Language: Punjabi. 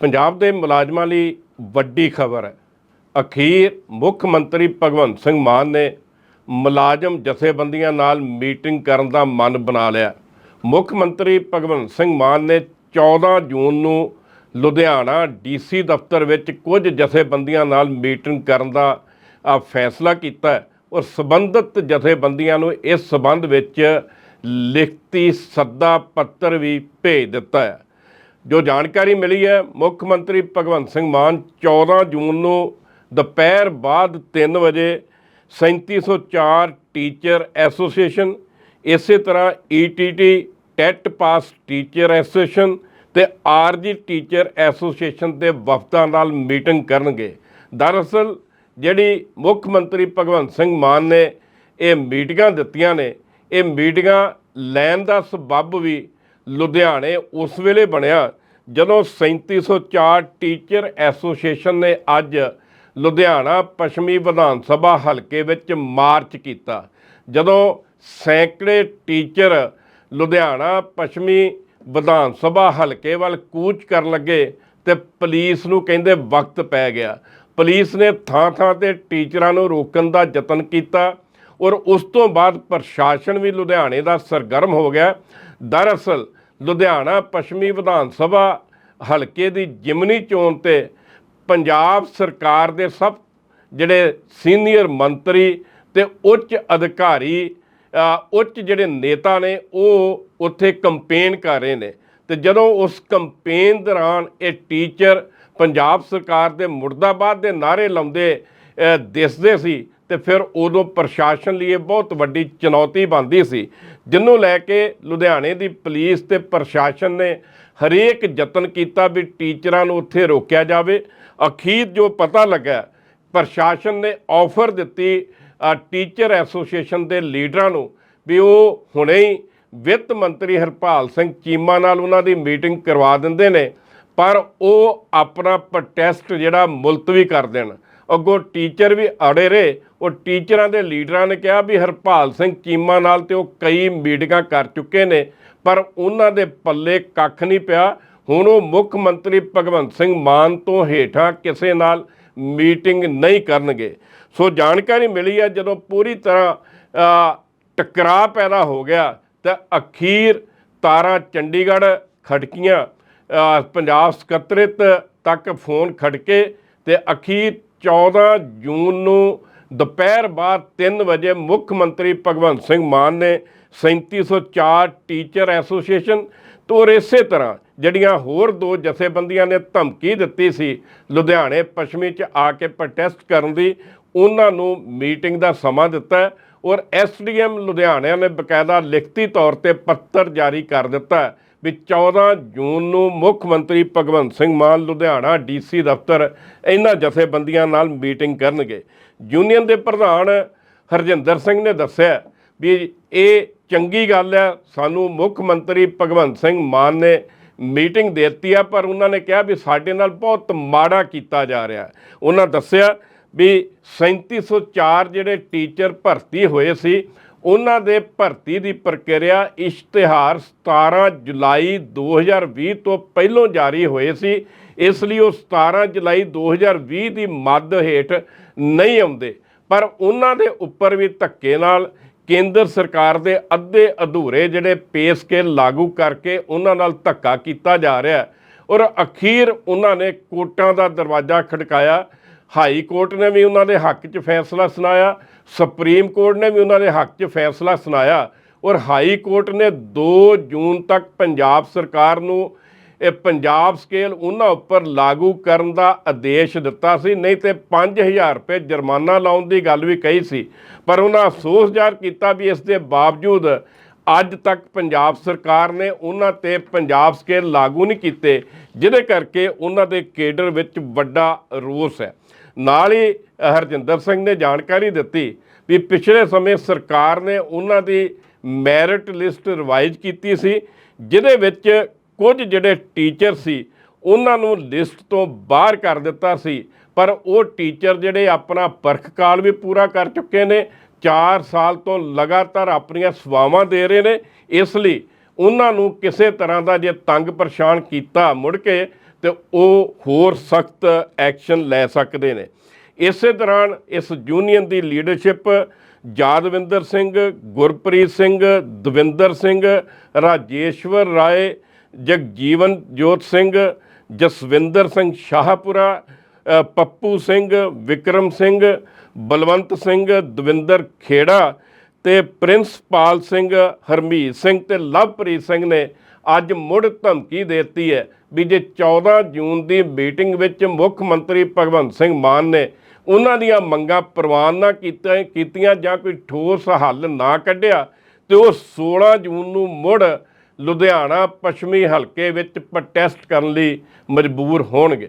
ਪੰਜਾਬ ਦੇ ਮੁਲਾਜ਼ਮਾਂ ਲਈ ਵੱਡੀ ਖਬਰ ਹੈ। ਅਖੀਰ ਮੁੱਖ ਮੰਤਰੀ ਭਗਵੰਤ ਸਿੰਘ ਮਾਨ ਨੇ ਮੁਲਾਜ਼ਮ ਜਥੇਬੰਦੀਆਂ ਨਾਲ ਮੀਟਿੰਗ ਕਰਨ ਦਾ ਮਨ ਬਣਾ ਲਿਆ। ਮੁੱਖ ਮੰਤਰੀ ਭਗਵੰਤ ਸਿੰਘ ਮਾਨ ਨੇ 14 ਜੂਨ ਨੂੰ ਲੁਧਿਆਣਾ ਡੀਸੀ ਦਫ਼ਤਰ ਵਿੱਚ ਕੁਝ ਜਥੇਬੰਦੀਆਂ ਨਾਲ ਮੀਟਿੰਗ ਕਰਨ ਦਾ ਫੈਸਲਾ ਕੀਤਾ ਔਰ ਸਬੰਧਤ ਜਥੇਬੰਦੀਆਂ ਨੂੰ ਇਸ ਸਬੰਧ ਵਿੱਚ ਲਿਖਤੀ ਸੱਦਾ ਪੱਤਰ ਵੀ ਭੇਜ ਦਿੱਤਾ ਹੈ। ਜੋ ਜਾਣਕਾਰੀ ਮਿਲੀ ਹੈ, ਮੁੱਖ ਮੰਤਰੀ ਭਗਵੰਤ ਸਿੰਘ ਮਾਨ 14 ਜੂਨ ਨੂੰ ਦੁਪਹਿਰ ਬਾਅਦ 3 ਵਜੇ 3704 ਟੀਚਰ ਐਸੋਸੀਏਸ਼ਨ, ਇਸੇ ਤਰ੍ਹਾਂ ETT TET pass teacher association ਤੇ ਆਰਜੀ ਟੀਚਰ ਐਸੋਸੀਏਸ਼ਨ ਦੇ ਵਫਦਾਂ ਨਾਲ ਮੀਟਿੰਗ ਕਰਨਗੇ। ਦਰਅਸਲ, ਜਿਹੜੀ ਮੁੱਖ ਮੰਤਰੀ ਭਗਵੰਤ ਸਿੰਘ ਮਾਨ ਨੇ ਇਹ ਮੀਟਿੰਗਾਂ ਦਿੱਤੀਆਂ ਨੇ, ਇਹ ਮੀਟਿੰਗਾਂ ਲੈਣ ਦਾ ਸਬੱਬ ਵੀ ਲੁਧਿਆਣੇ ਉਸ ਵੇਲੇ ਬਣਿਆ ਜਦੋਂ 3704 ਟੀਚਰ ਐਸੋਸੀਏਸ਼ਨ ਨੇ ਅੱਜ ਲੁਧਿਆਣਾ ਪੱਛਮੀ ਵਿਧਾਨ ਸਭਾ ਹਲਕੇ ਵਿੱਚ ਮਾਰਚ ਕੀਤਾ। ਜਦੋਂ ਸੈਂਕੜੇ ਟੀਚਰ ਲੁਧਿਆਣਾ ਪੱਛਮੀ ਵਿਧਾਨ ਸਭਾ ਹਲਕੇ ਵੱਲ ਕੂਚ ਕਰਨ ਲੱਗੇ ਤੇ ਪੁਲਿਸ ਨੂੰ ਕਹਿੰਦੇ ਵਕਤ ਪੈ ਗਿਆ। ਪੁਲਿਸ ਨੇ ਥਾਂ-ਥਾਂ ਤੇ ਟੀਚਰਾਂ ਨੂੰ ਰੋਕਣ ਦਾ ਯਤਨ ਕੀਤਾ ਔਰ ਉਸ ਤੋਂ ਬਾਅਦ ਪ੍ਰਸ਼ਾਸਨ ਵੀ ਲੁਧਿਆਣੇ ਦਾ ਸਰਗਰਮ ਹੋ ਗਿਆ। ਦਰਅਸਲ ਲੁਧਿਆਣਾ ਪੱਛਮੀ ਵਿਧਾਨ ਸਭਾ ਹਲਕੇ ਦੀ ਜਿਮਨੀ ਚੋਣ ਤੇ ਪੰਜਾਬ ਸਰਕਾਰ ਦੇ ਸਭ ਜਿਹੜੇ ਸੀਨੀਅਰ ਮੰਤਰੀ ਤੇ ਉੱਚ ਅਧਿਕਾਰੀ ਉੱਚ ਜਿਹੜੇ ਨੇਤਾ ਨੇ, ਉਹ ਉੱਥੇ ਕੰਪੇਨ ਕਰ ਰਹੇ ਨੇ। ਤੇ ਜਦੋਂ ਉਸ ਕੰਪੇਨ ਦੌਰਾਨ ਇਹ ਟੀਚਰ ਪੰਜਾਬ ਸਰਕਾਰ ਦੇ ਮੁਰਦਾਬਾਦ ਦੇ ਨਾਰੇ ਲਾਉਂਦੇ ਦਿਸਦੇ ਸੀ ਤੇ ਫਿਰ ਉਦੋਂ ਪ੍ਰਸ਼ਾਸਨ ਲਈ ਇਹ ਬਹੁਤ ਵੱਡੀ ਚੁਣੌਤੀ ਬਣਦੀ ਸੀ ਜਿਹਨੂੰ ਲੈ ਕੇ ਲੁਧਿਆਣੇ ਦੀ ਪੁਲਿਸ ਤੇ ਪ੍ਰਸ਼ਾਸਨ ਨੇ ਹਰੇਕ ਯਤਨ ਕੀਤਾ ਵੀ ਟੀਚਰਾਂ ਨੂੰ ਉੱਥੇ ਰੋਕਿਆ ਜਾਵੇ। ਅਖੀਰ ਜੋ ਪਤਾ ਲੱਗਾ, ਪ੍ਰਸ਼ਾਸਨ ਨੇ ਆਫਰ ਦਿੱਤੀ ਟੀਚਰ ਐਸੋਸੀਏਸ਼ਨ ਦੇ ਲੀਡਰਾਂ ਨੂੰ ਵੀ ਉਹ ਹੁਣੇ ਹੀ ਵਿੱਤ ਮੰਤਰੀ ਹਰਪਾਲ ਸਿੰਘ ਚੀਮਾ ਨਾਲ ਉਹਨਾਂ ਦੀ ਮੀਟਿੰਗ ਕਰਵਾ ਦਿੰਦੇ ਨੇ, ਪਰ ਉਹ ਆਪਣਾ ਪ੍ਰੋਟੈਸਟ ਜਿਹੜਾ ਮੁਲਤਵੀ ਕਰ ਦੇਣ। ਅੱਗੋਂ ਟੀਚਰ ਵੀ ਅੜੇ ਰਹੇ। ਉਹ ਟੀਚਰਾਂ ਦੇ ਲੀਡਰਾਂ ਨੇ ਕਿਹਾ ਵੀ ਹਰਪਾਲ ਸਿੰਘ ਚੀਮਾ ਨਾਲ ਤੇ ਉਹ ਕਈ ਮੀਟਿੰਗਾਂ ਕਰ ਚੁੱਕੇ ਨੇ, ਪਰ ਉਹਨਾਂ ਦੇ ਪੱਲੇ ਕੱਖ ਨਹੀਂ ਪਿਆ। ਹੁਣ ਉਹ ਮੁੱਖ ਮੰਤਰੀ ਭਗਵੰਤ ਸਿੰਘ ਮਾਨ ਤੋਂ ਹੇਠਾਂ ਕਿਸੇ ਨਾਲ ਮੀਟਿੰਗ ਨਹੀਂ ਕਰਨਗੇ। ਸੋ ਜਾਣਕਾਰੀ ਮਿਲੀ ਹੈ, ਜਦੋਂ ਪੂਰੀ ਤਰ੍ਹਾਂ ਟਕਰਾਅ ਪੈਦਾ ਹੋ ਗਿਆ, ਤਾਂ ਅਖੀਰ ਤਾਰਾਂ ਚੰਡੀਗੜ੍ਹ ਖੜਕੀਆਂ ਪੰਜਾਬ ਸਕੱਤਰੇਤ ਤੱਕ ਫੋਨ ਖੜਕੇ ਤੇ ਅਖੀਰ 14 ਜੂਨ ਨੂੰ ਦੁਪਹਿਰ ਬਾਅਦ 3 ਵਜੇ ਮੁੱਖ ਮੰਤਰੀ ਭਗਵੰਤ ਸਿੰਘ ਮਾਨ ਨੇ 3704 ਟੀਚਰ ਐਸੋਸੀਏਸ਼ਨ ਤੋਂ ਇਸੇ ਤਰ੍ਹਾਂ ਜਿਹੜੀਆਂ ਹੋਰ ਦੋ ਜਥੇਬੰਦੀਆਂ ਨੇ ਧਮਕੀ ਦਿੱਤੀ ਸੀ, ਲੁਧਿਆਣੇ ਪੱਛਮੀ ਚ ਆ ਕੇ ਪ੍ਰੋਟੈਸਟ ਕਰਨ ਦੀ, ਉਹਨਾਂ ਨੂੰ ਮੀਟਿੰਗ ਦਾ ਸਮਾਂ ਦਿੱਤਾ ਹੈ ਔਰ ਐਸਡੀਐਮ ਲੁਧਿਆਣਾ ਨੇ ਬਕਾਇਦਾ ਲਿਖਤੀ ਤੌਰ ਤੇ ਪੱਤਰ ਜਾਰੀ ਕਰ ਦਿੱਤਾ ਵੀ 14 ਜੂਨ ਨੂੰ ਮੁੱਖ ਮੰਤਰੀ ਭਗਵੰਤ ਸਿੰਘ ਮਾਨ ਲੁਧਿਆਣਾ ਡੀਸੀ ਦਫ਼ਤਰ ਇਹਨਾਂ ਜਥੇਬੰਦੀਆਂ ਨਾਲ ਮੀਟਿੰਗ ਕਰਨਗੇ। ਯੂਨੀਅਨ ਦੇ ਪ੍ਰਧਾਨ ਹਰਜਿੰਦਰ ਸਿੰਘ ਨੇ ਦੱਸਿਆ ਵੀ ਇਹ ਚੰਗੀ ਗੱਲ ਹੈ, ਸਾਨੂੰ ਮੁੱਖ ਮੰਤਰੀ ਭਗਵੰਤ ਸਿੰਘ ਮਾਨ ਨੇ ਮੀਟਿੰਗ ਦੇ ਦਿੱਤੀ ਆ, ਪਰ ਉਹਨਾਂ ਨੇ ਕਿਹਾ ਵੀ ਸਾਡੇ ਨਾਲ ਬਹੁਤ ਮਾੜਾ ਕੀਤਾ ਜਾ ਰਿਹਾ। ਉਹਨਾਂ ਦੱਸਿਆ ਵੀ 3704 ਜਿਹੜੇ ਟੀਚਰ ਭਰਤੀ ਹੋਏ ਸੀ ਉਹਨਾਂ ਦੇ ਭਰਤੀ ਦੀ ਪ੍ਰਕਿਰਿਆ ਇਸ਼ਤਿਹਾਰ 17 ਜੁਲਾਈ 2020 ਤੋਂ ਪਹਿਲਾਂ ਜਾਰੀ ਹੋਏ ਸੀ। ਇਸ ਲਈ ਉਹ 17 ਜੁਲਾਈ 2020 ਦੀ ਮੱਦ ਹੇਠ ਨਹੀਂ ਆਉਂਦੇ। ਪਰ ਉਹਨਾਂ ਦੇ ਉੱਪਰ ਵੀ ਧੱਕੇ ਨਾਲ ਕੇਂਦਰ ਸਰਕਾਰ ਦੇ ਅੱਧੇ ਅਧੂਰੇ ਜਿਹੜੇ ਪੇ ਸਕੇਲ ਲਾਗੂ ਕਰਕੇ ਉਹਨਾਂ ਨਾਲ ਧੱਕਾ ਕੀਤਾ ਜਾ ਰਿਹਾ ਔਰ ਅਖੀਰ ਉਹਨਾਂ ਨੇ ਕੋਟਾਂ ਦਾ ਦਰਵਾਜ਼ਾ ਖੜਕਾਇਆ। ਹਾਈ ਕੋਰਟ ਨੇ ਵੀ ਉਹਨਾਂ ਦੇ ਹੱਕ 'ਚ ਫੈਸਲਾ ਸੁਣਾਇਆ, ਸੁਪਰੀਮ ਕੋਰਟ ਨੇ ਵੀ ਉਹਨਾਂ ਦੇ ਹੱਕ 'ਚ ਫੈਸਲਾ ਸੁਣਾਇਆ ਔਰ ਹਾਈ ਕੋਰਟ ਨੇ 2 ਜੂਨ ਤੱਕ ਪੰਜਾਬ ਸਰਕਾਰ ਨੂੰ ਇਹ ਪੰਜਾਬ ਸਕੇਲ ਉਹਨਾਂ ਉੱਪਰ ਲਾਗੂ ਕਰਨ ਦਾ ਆਦੇਸ਼ ਦਿੱਤਾ ਸੀ, ਨਹੀਂ ਤੇ 5000 ਰੁਪਏ ਜੁਰਮਾਨਾ ਲਾਉਣ ਦੀ ਗੱਲ ਵੀ ਕਹੀ ਸੀ। ਪਰ ਉਹਨਾਂ ਅਫਸੋਸ ਜ਼ਾਹਰ ਕੀਤਾ ਵੀ ਇਸ ਦੇ ਬਾਵਜੂਦ ਅੱਜ ਤੱਕ ਪੰਜਾਬ ਸਰਕਾਰ ਨੇ ਉਹਨਾਂ ਤੇ ਪੰਜਾਬ ਸਕੇਲ ਲਾਗੂ ਨਹੀਂ ਕੀਤੇ, ਜਿਹਦੇ ਕਰਕੇ ਉਹਨਾਂ ਦੇ ਕੇਡਰ ਵਿੱਚ ਵੱਡਾ ਰੋਸ ਹੈ। ਨਾਲ ਹੀ ਹਰਜਿੰਦਰ ਸਿੰਘ ਨੇ ਜਾਣਕਾਰੀ ਦਿੱਤੀ ਵੀ ਪਿਛਲੇ ਸਮੇਂ ਸਰਕਾਰ ਨੇ ਉਹਨਾਂ ਦੀ ਮੈਰਿਟ ਲਿਸਟ ਰਿਵਾਈਜ਼ ਕੀਤੀ ਸੀ, ਜਿਹਦੇ ਵਿੱਚ ਕੁਝ ਜਿਹੜੇ ਟੀਚਰ ਸੀ, ਉਹਨਾਂ ਨੂੰ ਲਿਸਟ ਤੋਂ ਬਾਹਰ ਕਰ ਦਿੱਤਾ ਸੀ, ਪਰ ਉਹ ਟੀਚਰ ਜਿਹੜੇ ਆਪਣਾ ਪਰਖ ਕਾਲ ਵੀ ਪੂਰਾ ਕਰ ਚੁੱਕੇ ਨੇ 4 ਸਾਲ ਤੋਂ ਲਗਾਤਾਰ ਆਪਣੀਆਂ ਸੇਵਾਵਾਂ ਦੇ ਰਹੇ ਨੇ, ਇਸ ਲਈ ਉਹਨਾਂ ਨੂੰ ਕਿਸੇ ਤਰ੍ਹਾਂ ਦਾ ਜੇ ਤੰਗ ਪਰੇਸ਼ਾਨ ਕੀਤਾ ਮੁੜ ਕੇ, ਤੇ ਉਹ ਹੋਰ ਸਖਤ ਐਕਸ਼ਨ ਲੈ ਸਕਦੇ ਨੇ। ਇਸੇ ਦੌਰਾਨ ਇਸ ਯੂਨੀਅਨ ਦੀ ਲੀਡਰਸ਼ਿਪ ਜਾਦਵਿੰਦਰ ਸਿੰਘ, ਗੁਰਪ੍ਰੀਤ ਸਿੰਘ, ਦਵਿੰਦਰ ਸਿੰਘ, ਰਾਜੇਸ਼ਵਰ ਰਾਏ ਜਗਜੀਵਨ ਜੋਤ ਸਿੰਘ, ਜਸਵਿੰਦਰ ਸਿੰਘ ਸ਼ਾਹਪੁਰਾ ਪੱਪੂ ਸਿੰਘ, ਵਿਕਰਮ ਸਿੰਘ, ਬਲਵੰਤ ਸਿੰਘ, ਦਵਿੰਦਰ ਖੇੜਾ ਤੇ ਪ੍ਰਿੰਸਪਾਲ ਸਿੰਘ ਹਰਮੀਤ ਸਿੰਘ ਤੇ ਲਵਪ੍ਰੀਤ ਸਿੰਘ ਨੇ ਅੱਜ ਮੁੜ ਧਮਕੀ ਦੇ ਦਿੱਤੀ ਹੈ ਵੀ ਜੇ 14 ਜੂਨ ਦੀ ਮੀਟਿੰਗ ਵਿੱਚ ਮੁੱਖ ਮੰਤਰੀ ਭਗਵੰਤ ਸਿੰਘ ਮਾਨ ਨੇ ਉਹਨਾਂ ਦੀਆਂ ਮੰਗਾਂ ਪ੍ਰਵਾਨ ਨਾ ਕੀਤਾ ਕੀਤੀਆਂ ਜਾਂ ਕੋਈ ਠੋਸ ਹੱਲ ਨਾ ਕੱਢਿਆ, ਤੇ ਉਹ 16 ਜੂਨ ਨੂੰ ਮੁੜ ਲੁਧਿਆਣਾ ਪੱਛਮੀ ਹਲਕੇ ਵਿੱਚ ਪ੍ਰੋਟੈਸਟ ਕਰਨ ਲਈ ਮਜਬੂਰ ਹੋਣਗੇ।